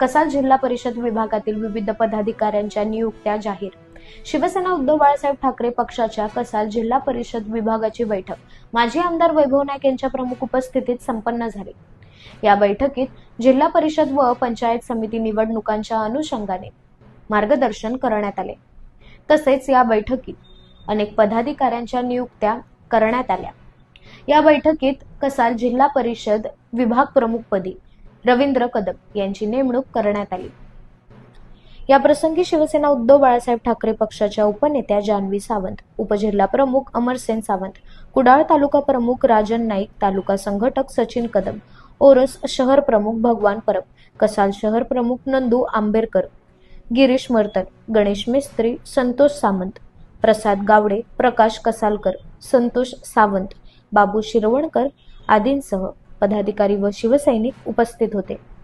कसाल जिल्हा परिषद विभागातील विविध पदाधिकाऱ्यांच्या नियुक्त्या जाहीर. शिवसेना उद्धव बाळासाहेब ठाकरे पक्षाच्या कसाल जिल्हा परिषद विभागाची बैठक माजी आमदार वैभव नाईक यांच्या प्रमुख उपस्थितीत संपन्न झाली. या बैठकीत जिल्हा परिषद व पंचायत समिती निवडणुकांच्या अनुषंगाने मार्गदर्शन करण्यात आले. तसेच या बैठकीत अनेक पदाधिकाऱ्यांच्या नियुक्त्या करण्यात आल्या. या बैठकीत कसाल जिल्हा परिषद विभाग प्रमुखपदी रवींद्र कदम यांची नेमणूक करण्यात आली. या प्रसंगी शिवसेना उद्धव बाळासाहेब ठाकरे पक्षाच्या उपनेत्या जान्हवी सावंत उपजिल्हा प्रमुख अमरसेन सावंत कुडाळ तालुका प्रमुख राजन नाईक तालुका संघटक सचिन कदम ओरस शहर प्रमुख भगवान परब कसाल शहर प्रमुख नंदू आंबेडकर गिरीश मर्तन गणेश मिस्त्री संतोष सामंत प्रसाद गावडे प्रकाश कसालकर संतोष सावंत बाबू शिरवणकर आदींसह पदाधिकारी व शिवसैनिक उपस्थित होते.